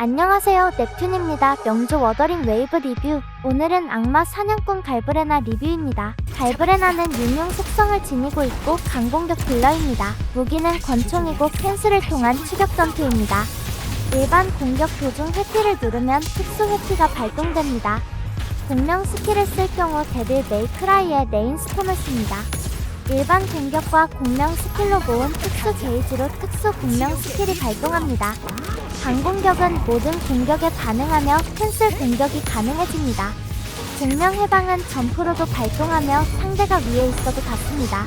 안녕하세요 넵튠입니다. 명조 워더링 웨이브 리뷰. 오늘은 악마 사냥꾼 갈브레나 리뷰입니다. 갈브레나는 유명 속성을 지니고 있고 강공격 딜러입니다. 무기는 권총이고 펜스를 통한 추격 전투입니다. 일반 공격 도중 회피를 누르면 특수 회피가 발동됩니다. 공명 스킬을 쓸 경우 데빌 메이크라이의 레인 스톰을 씁니다 일반 공격과 공명 스킬로 모은 특수 게이지로 특수 공명 스킬이 발동합니다 강공격은 모든 공격에 반응하며 캔슬 공격이 가능해집니다. 공명 해방은 점프로도 발동하며 상대가 위에 있어도 닿습니다.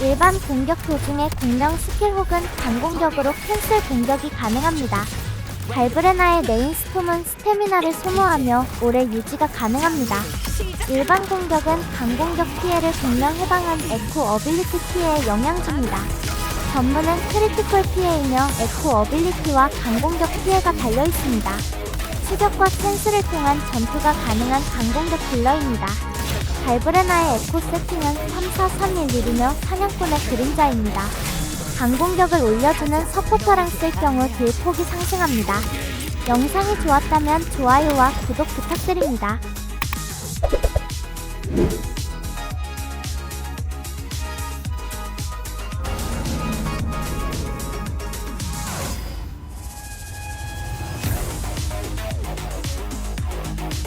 일반 공격 도중에 공명 스킬 혹은 강공격으로 캔슬 공격이 가능합니다. 발브레나의 레인스톰은 스태미나를 소모하며 오래 유지가 가능합니다. 일반 공격은 강공격 피해를 공명 해방한 에코 어빌리티 피해에 영향 줍니다. 전문은 크리티컬 피해이며 에코 어빌리티와 강공격 피해가 달려 있습니다. 추격과 캔슬을 통한 전투가 가능한 강공격 딜러입니다. 발브레나의 에코 세팅은 34311이며 사냥꾼의 그림자입니다. 강공격을 올려주는 서포터랑 쓸 경우 딜폭이 상승합니다. 영상이 좋았다면 좋아요와 구독 부탁드립니다.